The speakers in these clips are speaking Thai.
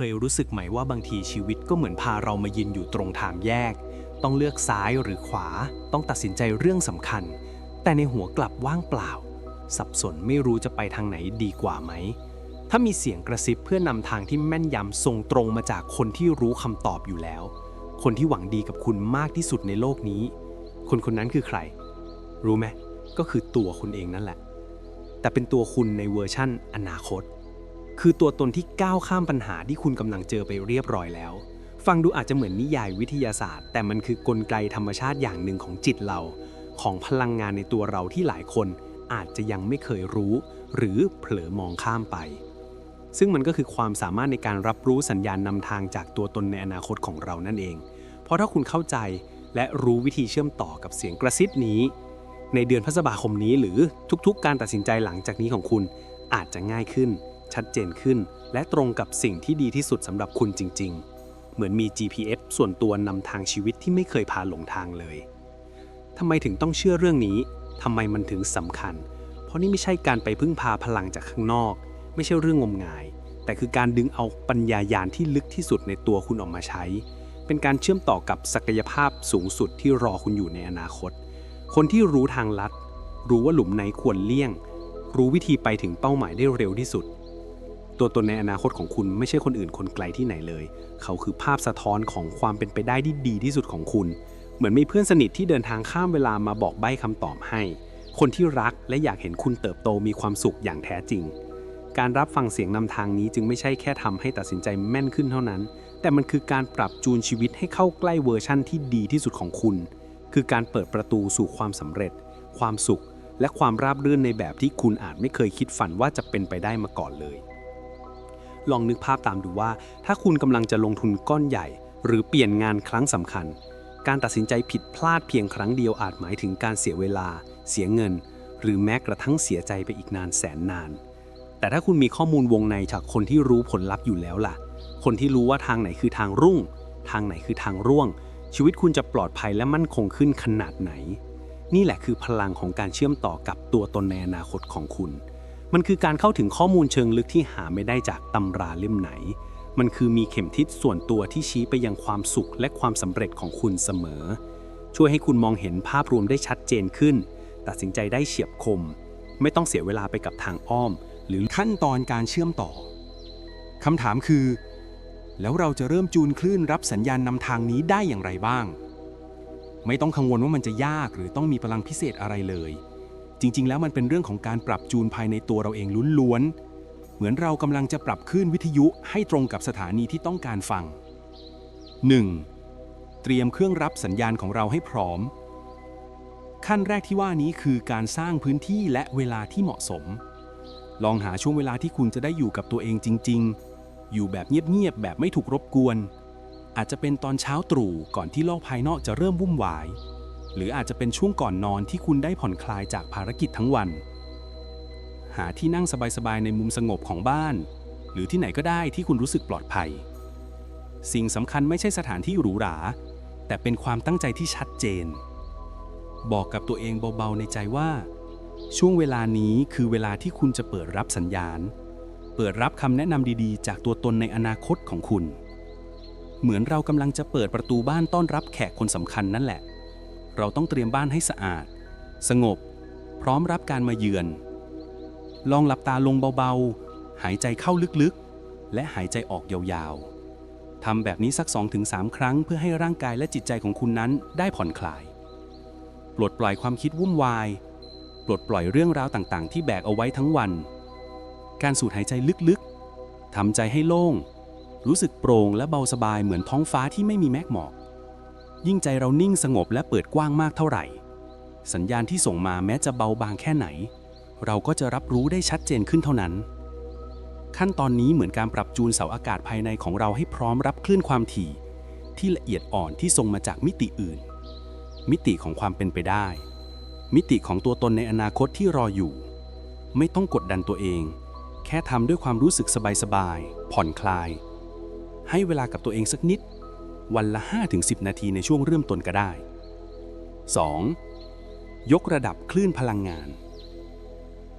เคยรู้สึกไหมว่าบางทีชีวิตก็เหมือนพาเรามายืนอยู่ตรงทางแยก ต้องเลือกซ้ายหรือขวา ต้องตัดสินใจเรื่องสำคัญ แต่ในหัวกลับว่างเปล่า สับสนไม่รู้จะไปทางไหนดีกว่าไหม ถ้ามีเสียงกระซิบเพื่อนำทางที่แม่นยำส่งตรงมาจากคนที่รู้คำตอบอยู่แล้ว คนที่หวังดีกับคุณมากที่สุดในโลกนี้ คนคนนั้นคือใคร รู้ไหมก็คือตัวคุณเองนั่นแหละ แต่เป็นตัวคุณในเวอร์ชั่นอนาคต คือตัวตนที่ก้าวข้ามปัญหาที่คุณกำลังเจอไปเรียบร้อยแล้ว ฟังดูอาจจะเหมือนนิยายวิทยาศาสตร์ แต่มันคือกลไกธรรมชาติอย่างหนึ่งของจิตเรา ของพลังงานในตัวเราที่หลายคนอาจจะยังไม่เคยรู้ หรือเผลอมองข้ามไป ซึ่งมันก็คือความสามารถในการรับรู้สัญญาณนำทางจากตัวตนในอนาคตของเรานั่นเอง เพราะถ้าคุณเข้าใจและรู้วิธีเชื่อมต่อกับเสียงกระซิบนี้ ในเดือนพฤษภาคมนี้หรือทุกๆการตัดสินใจหลังจากนี้ของคุณอาจจะง่ายขึ้น ชัดเจนขึ้น และตรงกับสิ่งที่ดีที่สุดสำหรับคุณจริง ๆ เหมือนมี GPS ส่วนตัวนำทางชีวิตที่ไม่เคยพาหลงทางเลยทำไมถึงต้องเชื่อเรื่องนี้ทำไมมันถึงสำคัญ เพราะนี่ไม่ใช่การไปพึ่งพาพลังจากข้างนอก ไม่ใช่เรื่องงมงาย แต่คือการดึงเอาปัญญายาณที่ลึกที่สุดในตัวคุณออกมาใช้ เป็นการเชื่อมต่อกับศักยภาพสูงสุดที่รอคุณอยู่ในอนาคต คนที่รู้ทางลัด รู้ว่าหลุมไหนควรเลี่ยง รู้วิธีไปถึงเป้าหมายได้เร็วที่สุด ตัวตนในอนาคตของคุณไม่ใช่คนอื่นคนไกลที่ไหนเลย เขาคือภาพสะท้อนของความเป็นไปได้ที่ดีที่สุดของคุณ เหมือนมีเพื่อนสนิทที่เดินทางข้ามเวลามาบอกใบ้คำตอบให้ คนที่รักและอยากเห็นคุณเติบโตมีความสุขอย่างแท้จริง การรับฟังเสียงนำทางนี้จึงไม่ใช่แค่ทำให้ตัดสินใจแม่นขึ้นเท่านั้น แต่มันคือการปรับจูนชีวิตให้เข้าใกล้เวอร์ชั่นที่ดีที่สุดของคุณ คือการเปิดประตูสู่ความสำเร็จ ความสุข และความราบรื่นในแบบที่คุณอาจไม่เคยคิดฝันว่าจะเป็นไปได้มาก่อนเลย ลองนึกภาพตามดูว่า ถ้าคุณกำลังจะลงทุนก้อนใหญ่ หรือเปลี่ยนงานครั้งสำคัญ การตัดสินใจผิดพลาดเพียงครั้งเดียวอาจหมายถึงการเสียเวลา เสียเงิน หรือแม้กระทั่งเสียใจไปอีกนานแสนนาน แต่ถ้าคุณมีข้อมูลวงในจากคนที่รู้ผลลัพธ์อยู่แล้วล่ะ คนที่รู้ว่าทางไหนคือทางรุ่ง ทางไหนคือทางร่วง ชีวิตคุณจะปลอดภัยและมั่นคงขึ้นขนาดไหน นี่แหละคือพลังของการเชื่อมต่อกับตัวตนในอนาคตของคุณ มันคือการเข้าถึงข้อมูลเชิงลึกที่หาไม่ได้จากตำราเล่มไหน มันคือมีเข็มทิศส่วนตัวที่ชี้ไปยังความสุขและความสำเร็จของคุณเสมอ ช่วยให้คุณมองเห็นภาพรวมได้ชัดเจนขึ้น ตัดสินใจได้เฉียบคม ไม่ต้องเสียเวลาไปกับทางอ้อม หรือขั้นตอนการเชื่อมต่อคำถามคือ แล้วเราจะเริ่มจูนคลื่นรับสัญญาณนำทางนี้ได้อย่างไรบ้าง ไม่ต้องกังวลว่ามันจะยากหรือต้องมีพลังพิเศษอะไรเลย จริง ๆ แล้วมันเป็นเรื่องของการปรับจูนภายในตัวเราเองล้วนๆ เหมือนเรากำลังจะปรับคลื่นวิทยุให้ตรงกับสถานีที่ต้องการฟัง 1. เตรียมเครื่องรับสัญญาณของเราให้พร้อม ขั้นแรกที่ว่านี้คือการสร้างพื้นที่และเวลาที่เหมาะสม ลองหาช่วงเวลาที่คุณจะได้อยู่กับตัวเองจริง ๆ อยู่แบบเงียบๆ แบบไม่ถูกรบกวน อาจจะเป็นตอนเช้าตรู่ก่อนที่โลกภายนอกจะเริ่มวุ่นวาย หรืออาจจะเป็นช่วงก่อนนอนที่คุณได้ผ่อนคลายจากภารกิจทั้งวัน หาที่นั่งสบายๆในมุมสงบของบ้าน หรือที่ไหนก็ได้ที่คุณรู้สึกปลอดภัย สิ่งสำคัญไม่ใช่สถานที่หรูหรา แต่เป็นความตั้งใจที่ชัดเจน บอกกับตัวเองเบาๆในใจว่า ช่วงเวลานี้คือเวลาที่คุณจะเปิดรับสัญญาณ เปิดรับคำแนะนำดีๆ จากตัวตนในอนาคตของคุณ เหมือนเรากำลังจะเปิดประตูบ้านต้อนรับแขกคนสำคัญนั่นแหละ เราต้องเตรียมบ้านให้สะอาด สงบ พร้อมรับการมาเยือน ลองหลับตาลงเบาๆ หายใจเข้าลึกๆ และหายใจออกยาวๆทำแบบนี้สัก 2-3 ครั้งเพื่อให้ร่างกายและจิตใจของคุณนั้นได้ผ่อนคลาย ปลดปล่อยความคิดวุ่นวาย ปลดปล่อยเรื่องราวต่างๆ ที่แบกเอาไว้ทั้งวัน การสูดหายใจลึกๆทำใจให้โล่ง รู้สึกโปร่งและเบาสบายเหมือนท้องฟ้าที่ไม่มีแมกหมอก ยิ่งใจเรานิ่งสงบและเปิดกว้างมากเท่าไหร่ สัญญาณที่ส่งมาแม้จะเบาบางแค่ไหน เราก็จะรับรู้ได้ชัดเจนขึ้นเท่านั้น ขั้นตอนนี้เหมือนการปรับจูนเสาอากาศภายในของเราให้พร้อมรับคลื่นความถี่ ที่ละเอียดอ่อนที่ส่งมาจากมิติอื่น มิติของความเป็นไปได้ มิติของตัวตนในอนาคตที่รออยู่ ไม่ต้องกดดันตัวเอง แค่ทำด้วยความรู้สึกสบายๆผ่อนคลาย ให้เวลากับตัวเองสักนิด วันละ 5-10 นาทีในช่วงเริ่มต้นก็ได้ 2. ยกระดับคลื่นพลังงาน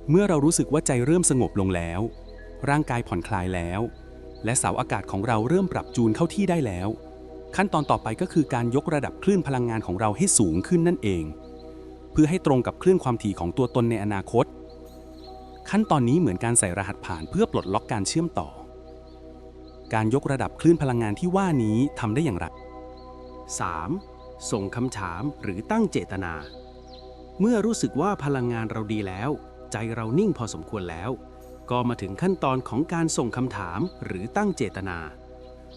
เมื่อเรารู้สึกว่าใจเริ่มสงบลงแล้ว ร่างกายผ่อนคลายแล้ว และเสาอากาศของเราเริ่มปรับจูนเข้าที่ได้แล้ว ขั้นตอนต่อไปก็คือการยกระดับคลื่นพลังงานของเราให้สูงขึ้นนั่นเอง เพื่อให้ตรงกับคลื่นความถี่ของตัวตนในอนาคต ขั้นตอนนี้เหมือนการใส่รหัสผ่านเพื่อปลดล็อกการเชื่อมต่อ การยกระดับคลื่นพลังงานที่ว่านี้ทำได้อย่างไร 3. ส่งคำถามหรือตั้งเจตนา เมื่อรู้สึกว่าพลังงานเราดีแล้ว ใจเรานิ่งพอสมควรแล้ว ก็มาถึงขั้นตอนของการส่งคำถามหรือตั้งเจตนา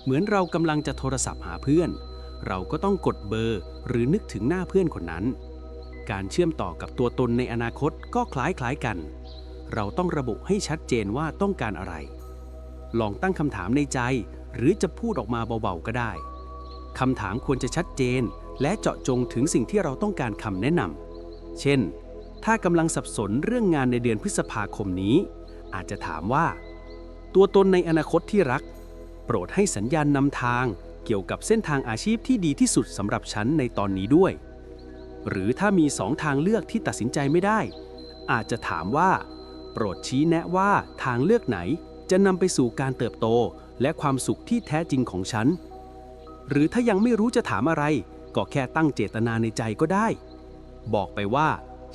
เหมือนเรากำลังจะโทรศัพท์หาเพื่อน เราก็ต้องกดเบอร์ หรือนึกถึงหน้าเพื่อนคนนั้น การเชื่อมต่อกับตัวตนในอนาคตก็คล้ายๆกัน เราต้องระบุให้ชัดเจนว่าต้องการอะไร ลองตั้งคำถามในใจ หรือจะพูดออกมาเบาๆก็ได้คำถามควรจะชัดเจน และเจาะจงถึงสิ่งที่เราต้องการคำแนะนำเช่น ถ้ากำลังสับสนเรื่องงานในเดือนพฤษภาคมนี้ อาจจะถามว่า ตัวตนในอนาคตที่รัก โปรดให้สัญญาณนำทางเกี่ยวกับเส้นทางอาชีพที่ดีที่สุดสำหรับฉันในตอนนี้ด้วย หรือถ้ามีสองทางเลือกที่ตัดสินใจไม่ได้ อาจจะถามว่า โปรดชี้แนะว่าทางเลือกไหน จะนำไปสู่การเติบโตและความสุขที่แท้จริงของฉัน หรือถ้ายังไม่รู้จะถามอะไร ก็แค่ตั้งเจตนาในใจก็ได้ บอกไปว่า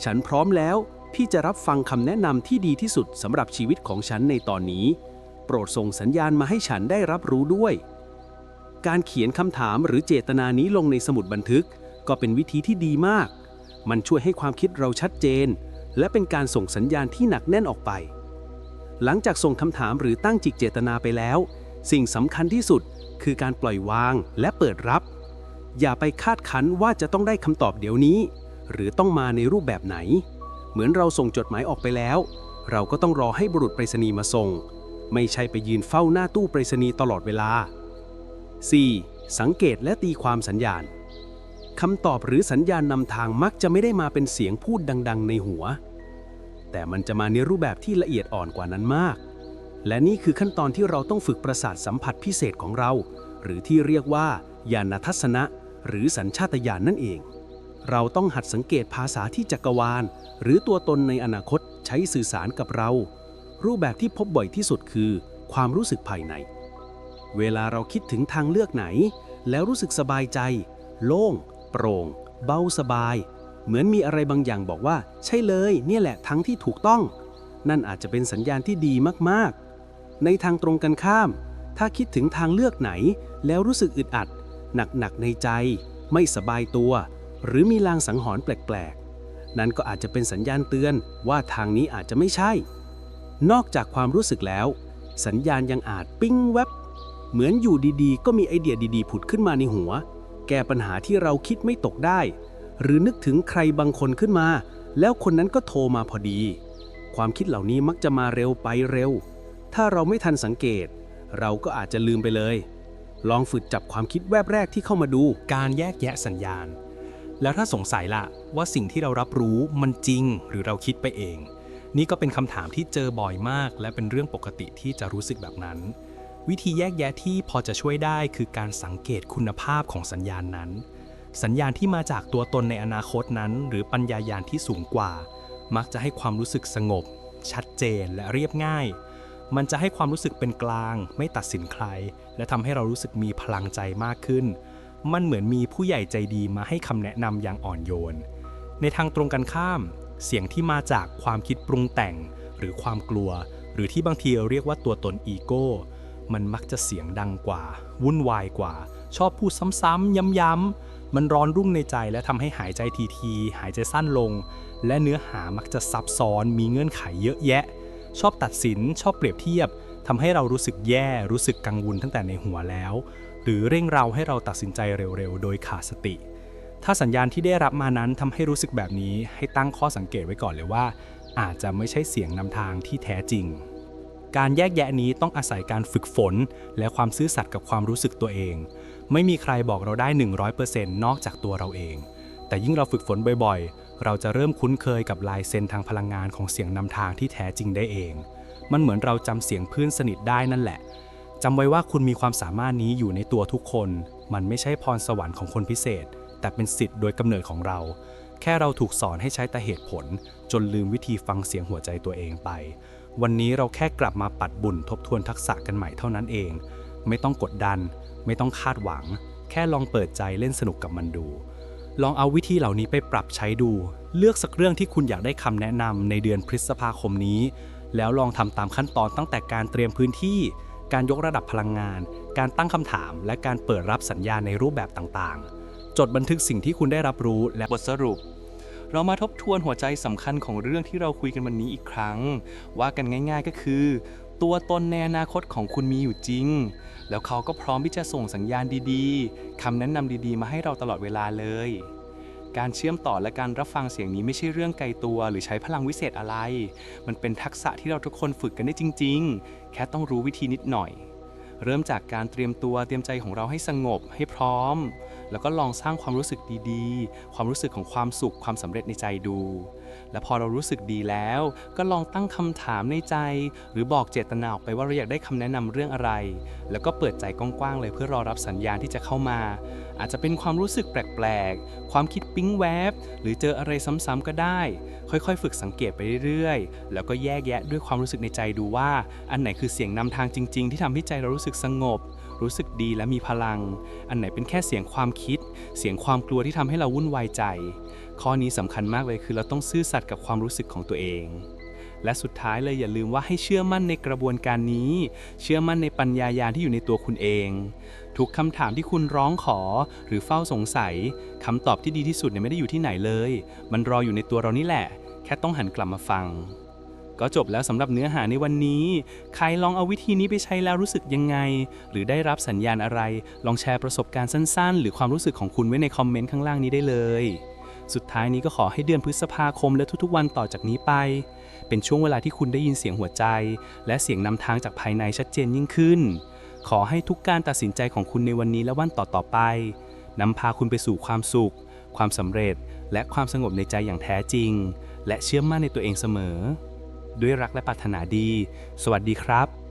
ฉันพร้อมแล้วที่จะรับฟังคำแนะนำที่ดีที่สุดสำหรับชีวิตของฉันในตอนนี้ โปรดส่งสัญญาณมาให้ฉันได้รับรู้ด้วย การเขียนคำถามหรือเจตนานี้ลงในสมุดบันทึก ก็เป็นวิธีที่ดีมาก มันช่วยให้ความคิดเราชัดเจน และเป็นการส่งสัญญาณที่หนักแน่นออกไป หลังจากส่งคำถามหรือตั้งจิตเจตนาไปแล้ว สิ่งสำคัญที่สุดคือการปล่อยวางและเปิดรับ อย่าไปคาดคั้นว่าจะต้องได้คำตอบเดี๋ยวนี้ หรือต้องมาในรูปแบบไหน เหมือนเราส่งจดหมายออกไปแล้ว เราก็ต้องรอให้บุรุษไปรษณีย์มาส่ง ไม่ใช่ไปยืนเฝ้าหน้าตู้ไปรษณีย์ตลอดเวลา 4. สังเกตและตีความสัญญาณคำตอบหรือสัญญาณนำทางมักจะไม่ได้มาเป็นเสียงพูดดัง ๆ ในหัว แต่มันจะมาในรูปแบบที่ละเอียดอ่อนกว่านั้นมาก และนี่คือขั้นตอนที่เราต้องฝึกประสาทสัมผัสพิเศษของเรา หรือที่เรียกว่าญาณทัศนะ หรือสัญชาตญาณนนั่นเอง เราต้องหัดสังเกตภาษาที่จักรวาล หรือตัวตนในอนาคตใช้สื่อสารกับเรา รูปแบบที่พบบ่อยที่สุดคือ ความรู้สึกภายใน เวลาเราคิดถึงทางเลือกไหน แล้วรู้สึกสบายใจ โล่ง โปร่ง เบาสบาย เหมือนมีอะไรบางอย่างบอกว่า ใช่เลย เนี่ยแหละทั้งที่ถูกต้อง นั่นอาจจะเป็นสัญญาณที่ดีมากๆ ในทางตรงกันข้าม ถ้าคิดถึงทางเลือกไหน แล้วรู้สึกอึดอัด หนักๆในใจ ไม่สบายตัว หรือมีลางสังหรณ์แปลกๆ นั่นก็อาจจะเป็นสัญญาณเตือนว่าทางนี้อาจจะไม่ใช่ นอกจากความรู้สึกแล้ว สัญญาณยังอาจปิ้งแวบเหมือนอยู่ดีๆ ก็มีไอเดียดีๆ ผุดขึ้นมาในหัว แก้ปัญหาที่เราคิดไม่ตกได้ หรือนึกถึงใครบางคนขึ้นมา แล้วคนนั้นก็โทรมาพอดี ความคิดเหล่านี้มักจะมาเร็วไปเร็ว ถ้าเราไม่ทันสังเกต เราก็อาจจะลืมไปเลย ลองฝึกจับความคิดแวบแรกที่เข้ามาดูการแยกแยะสัญญาณ แล้วถ้าสงสัยล่ะ ว่าสิ่งที่เรารับรู้มันจริงหรือเราคิดไปเอง นี่ก็เป็นคำถามที่เจอบ่อยมาก และเป็นเรื่องปกติที่จะรู้สึกแบบนั้นวิธีแยกแยะที่พอจะช่วยได้คือการสังเกตคุณภาพของสัญญาณนั้น สัญญาณที่มาจากตัวตนในอนาคตนั้น หรือปัญญายาณที่สูงกว่า มักจะให้ความรู้สึกสงบ ชัดเจนและเรียบง่าย มันจะให้ความรู้สึกเป็นกลาง ไม่ตัดสินใคร และทำให้เรารู้สึกมีพลังใจมากขึ้น มันเหมือนมีผู้ใหญ่ใจดีมาให้คำแนะนำอย่างอ่อนโยน ในทางตรงกันข้าม เสียงที่มาจากความคิดปรุงแต่ง หรือความกลัว หรือที่บางทีเราเรียกว่าตัวตนอีโก้มันมักจะเสียงดังกว่า วุ่นวายกว่า ชอบพูดซ้ำๆย้ำๆ มันร้อนรุ่มในใจและทำให้หายใจทีๆหายใจสั้นลง และเนื้อหามักจะซับซ้อนมีเงื่อนไขเยอะแยะ ชอบตัดสินชอบเปรียบเทียบทำให้เรารู้สึกแย่รู้สึกกังวลตั้งแต่ในหัวแล้ว หรือเร่งเราให้เราตัดสินใจเร็วๆ โดยขาดสติ ถ้าสัญญาณที่ได้รับมานั้นทำให้รู้สึกแบบนี้ให้ตั้งข้อสังเกตไว้ก่อนเลยว่า อาจจะไม่ใช่เสียงนำทางที่แท้จริง การแยกแยะนี้ต้องอาศัยการฝึกฝน และความซื่อสัตย์กับความรู้สึกตัวเอง ไม่มีใครบอกเราได้ 100%นอกจากตัวเราเอง แต่ยิ่งเราฝึกฝนบ่อยๆ เราจะเริ่มคุ้นเคยกับลายเซ็นทางพลังงานของเสียงนำทางที่แท้จริงได้เอง มันเหมือนเราจำเสียงเพื่อนสนิทได้นั่นแหละจำไว้ว่าคุณมีความสามารถนี้อยู่ในตัวทุกคน มันไม่ใช่พรสวรรค์ของคนพิเศษ แต่เป็นสิทธิ์โดยกำเนิดของเรา แค่เราถูกสอนให้ใช้แต่เหตุผล จนลืมวิธีฟังเสียงหัวใจตัวเองไป วันนี้เราแค่กลับมาปัดบุญทบทวนทักษะกันใหม่เท่านั้นเอง ไม่ต้องกดดัน ไม่ต้องคาดหวัง แค่ลองเปิดใจเล่นสนุกกับมันดู ลองเอาวิธีเหล่านี้ไปปรับใช้ดู เลือกสักเรื่องที่คุณอยากได้คำแนะนำในเดือนพฤษภาคมนี้ แล้วลองทำตามขั้นตอนตั้งแต่การเตรียมพื้นที่ การยกระดับพลังงาน การตั้งคำถาม และการเปิดรับสัญญาณในรูปแบบต่างๆ จดบันทึกสิ่งที่คุณได้รับรู้และบทสรุปเรามาทบทวนหัวใจสำคัญของเรื่องที่เราคุยกันวันนี้อีกครั้ง ว่ากันง่าย ๆ ก็คือ ตัวตนในอนาคตของคุณมีอยู่จริง แล้วเขาก็พร้อมที่จะส่งสัญญาณดีๆคำแนะนำดีๆ มาให้เราตลอดเวลาเลย การเชื่อมต่อและการรับฟังเสียงนี้ไม่ใช่เรื่องไกลตัวหรือใช้พลังวิเศษอะไร มันเป็นทักษะที่เราทุกคนฝึกกันได้จริง ๆ แค่ต้องรู้วิธีนิดหน่อย เริ่มจากการเตรียมตัวเตรียมใจของเราให้สงบให้พร้อม แล้วก็ลองสร้างความรู้สึกดีๆ ความรู้สึกของความสุขความสำเร็จในใจดู และพอเรารู้สึกดีแล้ว ก็ลองตั้งคำถามในใจ หรือบอกเจตนาออกไปว่าเราอยากได้คำแนะนำเรื่องอะไร แล้วก็เปิดใจกว้างๆเลยเพื่อรอรับสัญญาณที่จะเข้ามา อาจจะเป็นความรู้สึกแปลกๆ ความคิดปิ๊งแวบ หรือเจออะไรซ้ำๆก็ได้ ค่อยๆ ฝึกสังเกตไปเรื่อยๆ แล้วก็แยกแยะด้วยความรู้สึกในใจดูว่า อันไหนคือเสียงนำทางจริง ๆ ที่ทำให้ใจเรารู้สึกสงบรู้สึกดีและมีพลัง อันไหนเป็นแค่เสียงความคิด เสียงความกลัวที่ทำให้เราวุ่นวายใจ ข้อนี้สำคัญมากเลยคือเราต้องซื่อสัตย์กับความรู้สึกของตัวเอง และสุดท้ายเลยอย่าลืมว่าให้เชื่อมั่นในกระบวนการนี้ เชื่อมั่นในปัญญายาณที่อยู่ในตัวคุณเอง ทุกคำถามที่คุณร้องขอ หรือเฝ้าสงสัยคำตอบที่ดีที่สุดเนี่ยไม่ได้อยู่ที่ไหนเลย มันรออยู่ในตัวเรานี่แหละ แค่ต้องหันกลับมาฟัง ก็จบแล้วสำหรับเนื้อหาในวันนี้ ใครลองเอาวิธีนี้ไปใช้แล้วรู้สึกยังไง หรือได้รับสัญญาณอะไร ลองแชร์ประสบการณ์สั้น ๆ หรือความรู้สึกของคุณไว้ในคอมเมนต์ข้างล่างนี้ได้เลย สุดท้ายนี้ก็ขอให้เดือนพฤษภาคมและทุกๆ วันต่อจากนี้ไป เป็นช่วงเวลาที่คุณได้ยินเสียงหัวใจ และเสียงนำทางจากภายในชัดเจนยิ่งขึ้น ขอให้ทุกการตัดสินใจของคุณในวันนี้และวันต่อๆไปนำพาคุณไปสู่ความสุข ความสำเร็จ และความสงบในใจอย่างแท้จริง และเชื่อมั่นในตัวเองเสมอ ด้วยรักและปรารถนาดี สวัสดีครับ